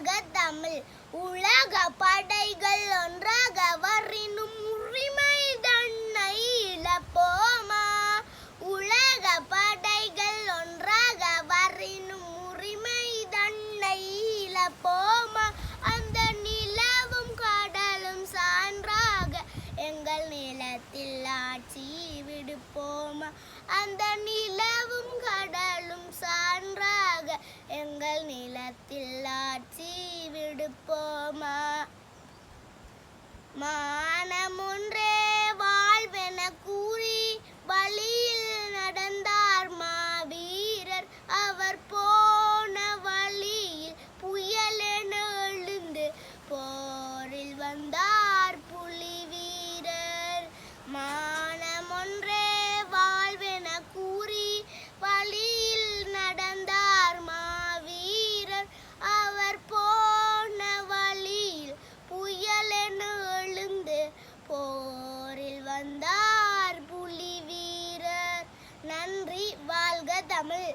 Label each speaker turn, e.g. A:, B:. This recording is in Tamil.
A: வாழ்க தமிழ் உலக படைகள் ஒன்றாக வரினும் உரிமை தன்னை இழப்போமா? உலக படைகள் ஒன்றாக வரினும் உரிமை தன்னை இழப்போமா? அந்த நிலவும் கடலும் சான்றாக எங்கள் நிலத்தில் ஆட்சி விடுப்போமா? அந்த நில எங்கள் நிலத்தில் ஆட்சி விடுப்போமா? மானம் ஒன்றே வாழ்வென கூறி வழியில் நடந்தார் மாவீரர். அவர் போன வழியில் புயலென எழுந்து போரில் வந்தார். வந்தார் புலி வீரர் நன்றி வாழ்க தமிழ்.